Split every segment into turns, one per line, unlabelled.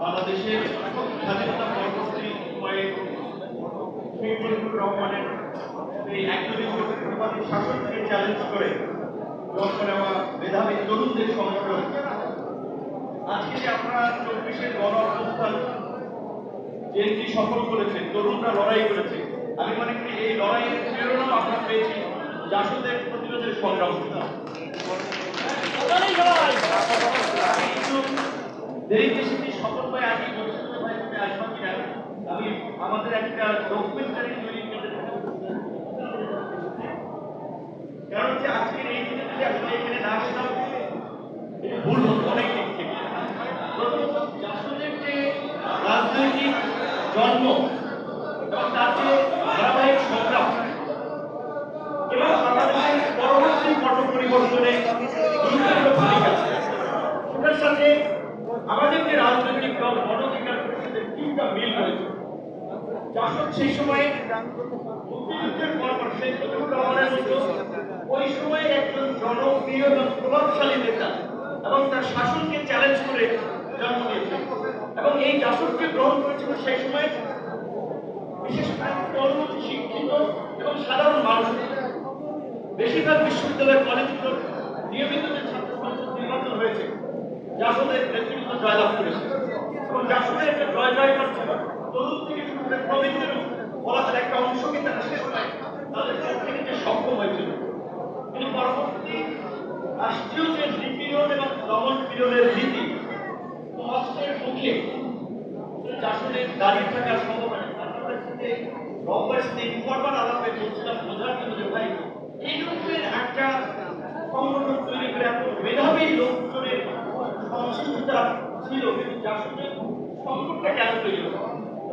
বাংলাদেশের স্বাধীনতা শেখ মুজিবুর রহমানের এই একচল্লিশ শাসনকে চ্যালেঞ্জ করে জন্ম নেওয়া মেধাবী তরুণদের সংগঠন আজকে যে আপনারা চব্বিশের গণ অভ্যুত্থান জেনজি সফল করেছে তরুণরা লড়াই করেছে আমি মনে করি এই লড়াইয়ের প্রেরণা আমরা পেয়েছি জাসদের প্রতিরোধের সংগ্রাম। দেরিতে সেটি সফল হয়ে আমি বলছি না ভাই তুমি আসবা কিনা আমি আমাদের একটা ডকুমেন্টারি তৈরি কারণ হচ্ছে আজকের এই যদি আসলে এখানে না আসতাম ভুল হতো অনেক দিক থেকে প্রথমত জাসদের যে রাজনৈতিক জন্ম এবং যে ধারাবাহিক সংগ্রাম এবং বাংলাদেশের পরবর্তী পট পরিবর্তনে সেটার সাথে আমাদের যে রাজনৈতিক দল গণধিকার পরিষদের তিনটা মিল রয়েছে। জাসদ সেই সময়ে মুক্তিযুদ্ধের মতো ওই সময়ে একজন জনপ্রিয় এবং প্রভাবশালী নেতা এবং তার শাসনকে চ্যালেঞ্জ করে জন্ম নিয়েছে এবং এই জাসদকে গ্রহণ করেছিল সেই সময় বিশেষ করে শিক্ষিত এবং সাধারণ মানুষ। বেশিরভাগ বিশ্ববিদ্যালয় কলেজগুলোর নিয়মিত যে ছাত্র সংসদ নির্বাচন হয়েছে জাসদের নেতৃত্ব জয়লাভ করেছে। এবং জাসদের একটা জয় জয় করছে তরুণ থেকে শুরু করে প্রবীণদেরও বলা তার একটা অংশ তারা শেষ হয় তাদের পক্ষে নিতে সক্ষম হয়েছিল কিন্তু পরবর্তী রাষ্ট্রীয় যে নিপীড়ন এবং দমন পীড়নের নীতি অস্ত্রের মুখে জাসদের দাঁড়িয়ে থাকার ছিল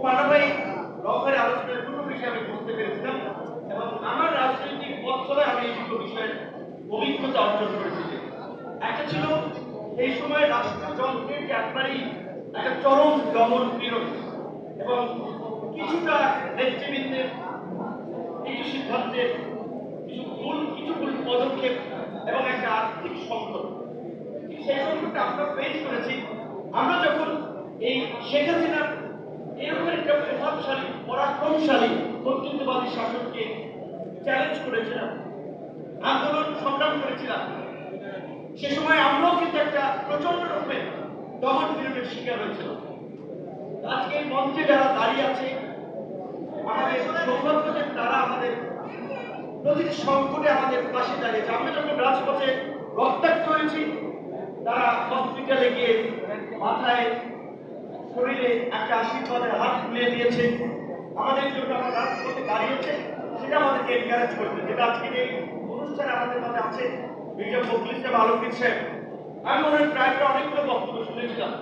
মানা বিষয় আমি বুঝতে পেরেছিলাম এবং আমার রাজনৈতিক পথ আমি এই দুটো অভিজ্ঞতা অর্জন করেছি। একটা ছিল, এই সময় রাষ্ট্রযন্ত্রের একবারই একটা চরম দমন পীড়ন। এবং কিছুটা নেতৃবৃন্দের কিছু সিদ্ধান্তের কিছু ভুল কিছু ভুল পদক্ষেপ এবং একটা আর্থিক সংকট। সেই সংকটটা আমরা ফেস করেছি। আমরা যখন এই শেখ হাসিনার এরকম একটা প্রভাবশালী, পরাক্রমশালী কর্তৃত্ববাদী শাসনকে চ্যালেঞ্জ করেছিলাম, আন্দোলন সংগ্রাম করেছিলাম, সে সময় আমরাও কিন্তু একটা প্রচণ্ড রকমের দমন পীড়নের শিকার হয়েছিল আজকে এই মঞ্চে যারা দাঁড়িয়ে আছে, আমাদের সৌভাগ্য তারা আমাদের প্রতিটি সংকটে আমাদের পাশে দাঁড়িয়েছে আমরা যখন রাজপথে রক্তাক্ত হয়েছি, তারা হসপিটালে গিয়ে মাথায় শরীরে একটা আশীর্বাদের হাত বুলিয়ে দিয়েছে। আমাদের জন্য আমরা রাজপথে দাঁড়িয়েছে, সেটা আমাদেরকে এনকারেজ করছে যেটা আজকের এই অনুষ্ঠানে আমাদের মধ্যে আছে মির্জা ফখরুল ইসলাম আলমগীর সাহেব আমি প্রায় প্রায় অনেকগুলো বক্তব্য শুনেছিলাম।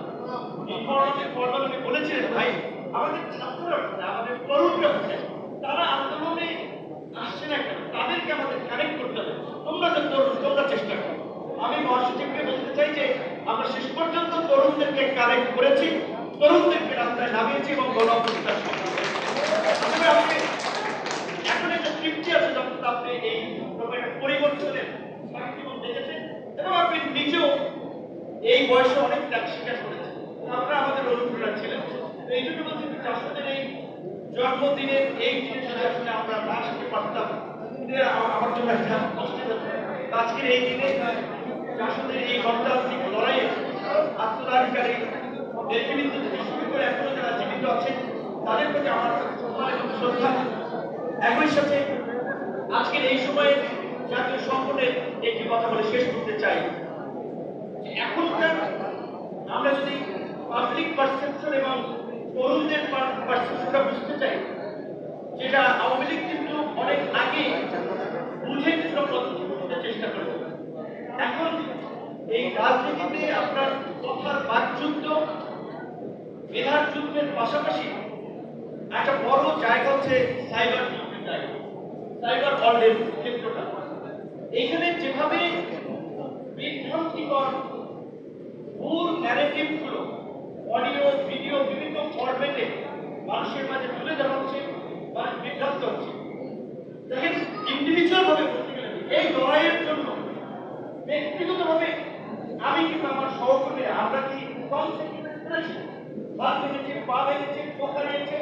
তারা আন্দোলনে তাদেরকে আমাদের শেষ পর্যন্ত তরুণদেরকে কানেক্ট করেছি, তরুণদেরকে রাস্তায় নামিয়েছি এবং গণপ্রতিষ্ঠার এখন একটা তৃপ্তি আছে পরিবর্তনের দেখেছেন, এবং আপনি নিজেও এই বয়সে অনেক ত্যাগ স্বীকার আমরা আমাদের অনুপ্রেরণা ছিলেন এই জন্য বলছি আসলে এই জন্মদিনের এই যদি আসলে আমরা না আসতে পারতাম। আমার জন্য একটা কষ্টের আজকের এই দিনে জাসদের এই গণতান্ত্রিক লড়াইয়ে আত্মদানকারী নেতৃবৃন্দ থেকে শুরু করে এখনও যারা জীবিত আছেন, তাদের প্রতি আমার শ্রদ্ধা। একই সাথে আজকের এই সময়ে জাতীয় সংকটের একটি কথা বলে শেষ করতে চাই। এখনকার আমরা যদি পাবলিক পারসেপশন এবং তরুণদের পারসেপশনটা বুঝতে চাই। যেটা আওয়ামী লীগ কিন্তু অনেক আগে বুঝে কিছু পদক্ষেপ নিতে চেষ্টা করেছে। এখন এই রাজনীতিতে আপনার কথার বাকযুদ্ধ, মেধার যুদ্ধের পাশাপাশি একটা বড় জায়গা হচ্ছে সাইবার যুদ্ধের জায়গা। সাইবার ওয়ার্ল্ডের ক্ষেত্রটা। এখানে বিভিন্ন মানুষের মাঝে তুলে ধরা হচ্ছে মানুষ বিভ্রান্ত হচ্ছে। দেখেন ইন্ডিভিজুয়াল ভাবে বলতে গেলে এই লড়াইয়ের জন্য ব্যক্তিগতভাবে আমি কিন্তু আমার সহকর্মীরা আমরা কি কম ভেঙেছে পা ভেঙেছে নিয়েছে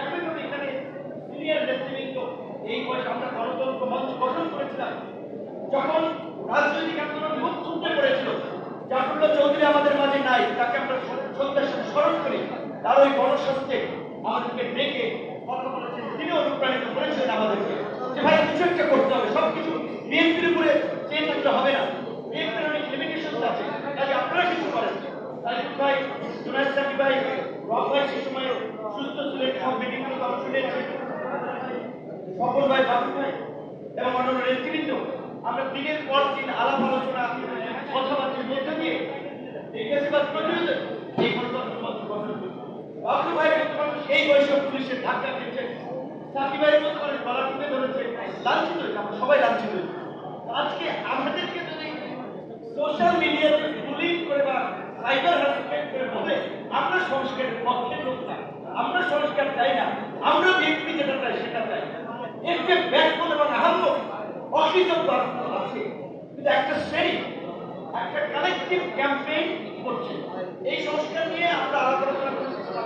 এমনভাবে এখানে সিনিয়র নেতৃবৃন্দ এই বয়সে আমরা গণতন্ত্র মঞ্চ গঠন করেছিলাম। যখন রাজনৈতিক আন্দোলন মুখ পড়েছিল, জাফরুল্লাহ চৌধুরী আমাদের মাঝে নাই, তাকে আমরা শ্রদ্ধার সাথে স্মরণ করি। তার ওই গণস্বাস্থ্যে আমাদেরকে ডেকে কথা বলেছেন তিনি অনুপ্রাণিত করেছিলেন আমাদেরকে। যে ভাই, কিছু একটা করতে হবে, সবকিছু বিএনপির উপরে চেয়ে থাকলে হবে না। বিএনপির অনেক লিমিটেশন আছে কাজে আপনারা কিছু করেন। তালিম ভাই, জুনায়দ সাকি ভাই, রব ভাই সে সময় সুস্থ ছিলেন, সব মিটিংগুলো নিয়েছেন সকল ভাই, বাবু ভাই, এবং অন্যান্য নেতৃবৃন্দ, আমরা দিনের পর দিন আলাপ আলোচনা কথাবার্তার মধ্যে দিয়ে এই ফেসিবাদ প্রতিরোধে এই গণতন্ত্র মঞ্চ গঠন করি বাবু ভাই এই বয়সে পুলিশের ধাক্কা দিয়েছে সাকি ভাইয়ের মতো মানুষ গলা টিপে ধরেছে। লাঞ্ছিত সবাই লাঞ্ছিত হয়েছে। আজকে আমাদেরকে যদি সোশ্যাল মিডিয়াতে বুলিং করে বা সাইবার হ্যারাসমেন্ট করে বলে, আমরা সংস্কারের পক্ষে লোক না। আমরা সংস্কার চাই না। আমরা বিএনপি যেটা চাই, সেটা চাই। এর যে ব্যাকবন এবং আহম্ম অকৃতজ্ঞ আছে। কিন্তু একটা শ্রেণি, একটা কালেকটিভ ক্যাম্পেইন করছে। এই সংস্কার নিয়ে আমরা আলাপ আলোচনা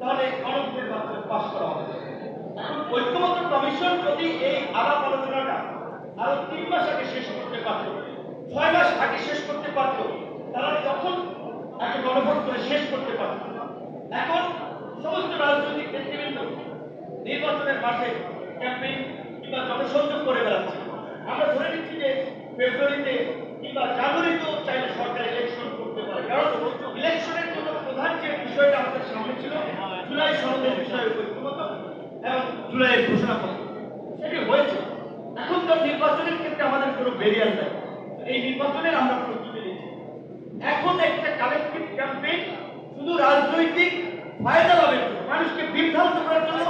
তাহলে গণভোটের মাধ্যমে পাশ করা হবে। এখন ঐক্যবদ্ধ কমিশন যদি এই আলাপ আলোচনাটা আরও তিন মাস আগে শেষ করতে পারত, ছয় মাস আগে শেষ করতে পারত তারা তখন একটা গণভোট করে শেষ করতে পারত। এখন সমস্ত রাজনৈতিক নেতৃবৃন্দ নির্বাচনের মাঠে ক্যাম্পেইন কিংবা জনসংযোগ করে বেড়াচ্ছে। আমরা ধরে নিচ্ছি যে ফেব্রুয়ারিতে কিংবা জানুয়ারিতেও চাইলে সরকার ইলেকশন করতে পারে। কারণ ইলেকশনের প্রধান যে বিষয়টা আমাদের সামনে ছিল, জুলাই সনদের বিষয়ে ঐক্যমত এবং জুলাইয়ের ঘোষণাপত্র সেটি হয়েছে। এখন তো নির্বাচনের ক্ষেত্রে আমাদের কোনো ব্যারিয়ার নাই। এই নির্বাচনের আমরা প্রস্তুতি নিচ্ছি। এখন একটা কালেকটিভ ক্যাম্পেইন শুধু রাজনৈতিক ফায়দা লাভের মানুষকে বিভ্রান্ত করার জন্য,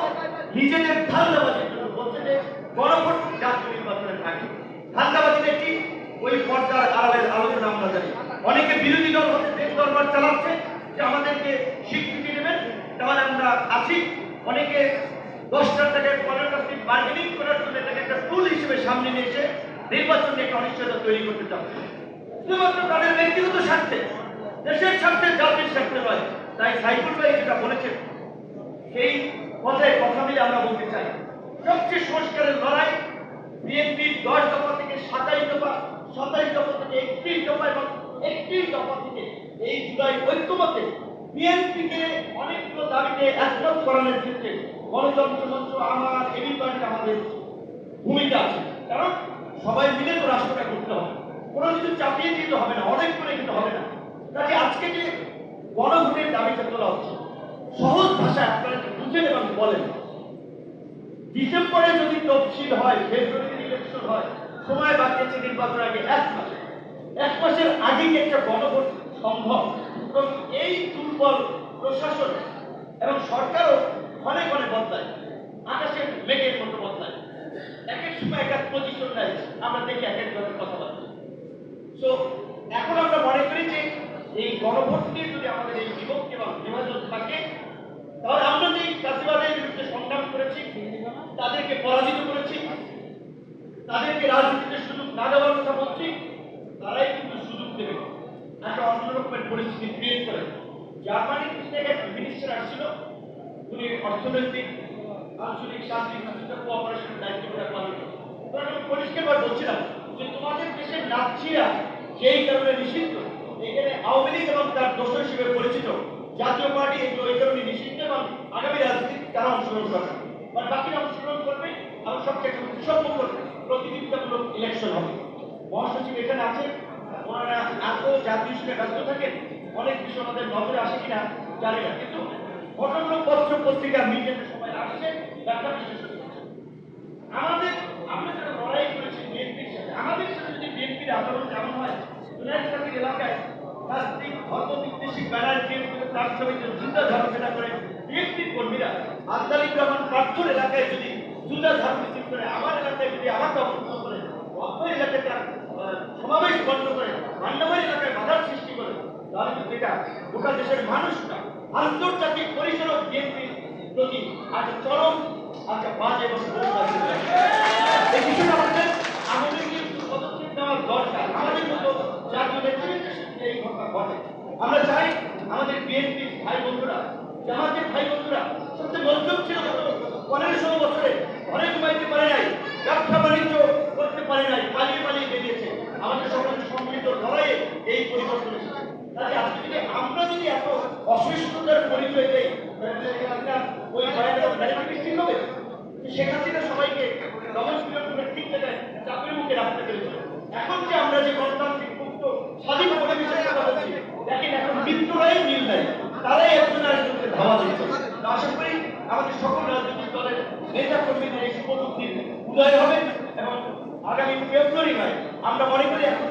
নিজেদের ধান্দাবাজির জন্য বলছে যে, গণভোট জাতীয় নির্বাচনের আগে। ধান্দাবাজিটা কি? ওই পর্দার আড়ালের আলোচনা আমরা জানি। অনেকে বিরোধী দল হতে দেশ দরবার চালাচ্ছে আমাদেরকে স্বীকৃতি দেবেন, তাহলে আমরা আছি। অনেকে দশটার টাকায় পনেরো টাকা বার্গেনিং করার জন্য এটাকে একটা টুল হিসেবে সামনে নিয়ে এসে নিয়ে একটা অনিশ্চয়তা তৈরি করতে চাচ্ছে শুধুমাত্র তাদের ব্যক্তিগত স্বার্থে, দেশের স্বার্থে, জাতির স্বার্থে নয়, তাই সাইফুল ভাই যেটা বলেছেন, সেই কথায় কথা মিলে আমরা বলতে চাই। সবচেয়ে সংস্কারের লড়াই বিএনপির দশ দফা থেকে সাতাইশ দফা সাতাইশ দফা থেকে একত্রিশ দফা এবং একত্রিশ দফা থেকে এই জুলাই ঐক্যমতে বিএনপিকে অনেকগুলো দাবিতে একমত করানোর ক্ষেত্রে গণতন্ত্র মঞ্চ আমার এবি পার্টি আমাদের ভূমিকা আছে। কারণ সবাই মিলে তো রাষ্ট্রটা করতে হবে। কোনো কিছু চাপিয়ে দিতে হবে না, অনেক করে দিতে হবে না। কাজে আজকে যে গণভোটের দাবিটা তোলা হচ্ছে, সহজ ভাষায় আপনারা বুঝেন এবং বলেন? ডিসেম্বরে যদি তফসিল হয়, ফেব্রুয়ারিতে ইলেকশন হয়, সময় বাকি আছে নির্বাচন আগে এক মাসে। এক মাসের আগেই একটা গণভোট সম্ভব। এবং এই দুর্বল প্রশাসন এবং সরকারও ক্ষণে ক্ষণে বদলায়। আকাশের মেঘের মতো বদলায়। এক এক সময় এক এক পজিশন নেয়। আমরা দেখি এক এক ধরনের কথাবার্তা। তো এখন আমরা মনে করি যে এই গণভোট নিয়ে যদি আমাদের এই বিভক্তি এবং বিভাজন থাকে, তাহলে আমরা যে চাষিবাদের বিরুদ্ধে সংগ্রাম করেছি, তাদেরকে পরাজিত করেছি, তাদেরকে রাজনীতিতে সুযোগ না দেওয়ার কথা বলছি, তারাই কিন্তু সুযোগ দেবে। একটা অন্য রকমের পরিস্থিতি ক্রিয়েট করে। জার্মানির থেকে মিনিস্টার আসছিল, উনি অর্থনৈতিক, আঞ্চলিক শান্তি প্রতিষ্ঠা কোঅপারেশন দায়িত্ব করে পালন করেন। আমি পরিষ্কারভাবে বলছিলাম যে, তোমাদের দেশের নাচিরা যেই কারণে নিষিদ্ধ, এখানে আওয়ামী লীগ এবং তার দোষ হিসেবে পরিচিত জাতীয় পার্টি এগুলো এই কারণে নিষিদ্ধ এবং আগামী রাজনীতি তারা অংশগ্রহণ করবে বা বাকিরা অংশগ্রহণ করবে, এবং সবচেয়ে একটা সুসম্পন্ন প্রতিযোগিতামূলক ইলেকশন হবে। মহাসচিব এখানে আছেন ওনারা এত জাতীয় হিসেবে ব্যস্ত থাকেন, অনেক বিষয় ওনাদের নজরে আসে কিনা জানি না। কিন্তু ঘটনাপত্র পত্রিকা মিডিয়াতে সময় আসছে ব্যাখ্যা বিশ্লেষণ আমাদের, আমরা যারা লড়াই করেছি বিএনপির সাথে, আমাদের সাথে যদি বিএনপির আচরণ যেমন হয় জুনাইদ এলাকায় রাজনৈতিক ধর্ম বিদ্বেষী ব্যানার দিয়ে তার ছবিতে জুতা ঝাড়ফেরা করে বিএনপির কর্মীরা আদালিক রহমান প্রার্থন এলাকায় যদি জুতা ঝাড়ফিট করে, আমার এলাকায় যদি আমার অবস্থান করে অন্য এলাকায় তার সমাবেশ বন্ধ করে মান্যবাড়ি এলাকায় বাধার সৃষ্টি করে। তাহলে কিন্তু এটা গোটা দেশের মানুষটা, আন্তর্জাতিক পরিসরক বিএনপির প্রতি আজ চরম, আজকে বাজে এবং এই আমরা চাই আমাদের বিএনপি ভাই বন্ধুরা, জামাতের ভাই বন্ধুরা, সবচেয়ে মজবুত ছিল গত পনেরো ষোলো বছরে ঘরে ঘুমাইতে পারে নাই ব্যবসা বাণিজ্য করতে পারে নাই পালিয়ে পালিয়ে বেরিয়েছে আমাদের সকলের সম্মিলিত লড়াইয়ে এই পরিবর্তন তাই আজকে যদি আমরা যদি এত অসহিষ্ণুতার পরিচয় দেই ওই ঠিক হবে। শেখ হাসিনা সবাইকে চাপের মুখে রাখতে পেরেছিল। এখন যে আমরা যে গণতান্ত্রিক মুক্ত, স্বাধীন পরিবেশের কথা বলছি, দেখেন এখন মৃত্যুরাই মিল নাই। তারাই একজন আরেকজনকে ধাওয়া দিচ্ছে। আশা করি আমাদের সকল রাজনৈতিক দলের নেতা কর্মীদের এই শুভবুদ্ধির উদয় হবে এবং আগামী ফেব্রুয়ারি মাসে আমরা মনে করি এখন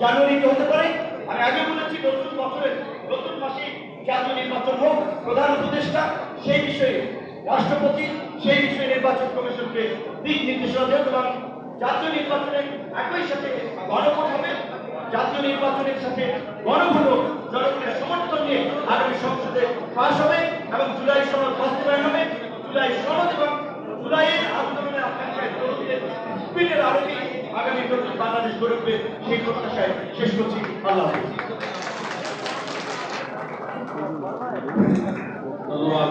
জানুয়ারিতে হতে পারে। আমি আগে বলেছি, নতুন বছরের নতুন মাসে জাতীয় নির্বাচন হোক, প্রধান উপদেষ্টা সেই বিষয়ে, রাষ্ট্রপতি সেই বিষয়ে নির্বাচন কমিশনকে দিক নির্দেশনা দেন এবং জাতীয় নির্বাচনে একই সাথে গণভোট হবে। জাতীয় নির্বাচনের সাথে গণভোট জনগণের সমর্থন নিয়ে আগামী সংসদে পাশ হবে এবং জুলাই সনদ বাস্তবায়ন হবে। জুলাই সনদ এবং জুলাইয়ের তরুণদের স্পিডের আরোপি আগামী বাংলাদেশ গড়ে উঠবে সেই প্রত্যাশায় শেষ করছি। আল্লাহ
ধন্যবাদ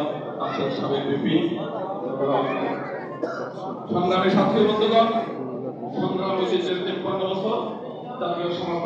সাবেক বিপি। সংগ্রামী সাথী বন্ধুগণ, সংগ্রাম হয়েছে তিপ্পান্ন বছর জাতীয় সমাজ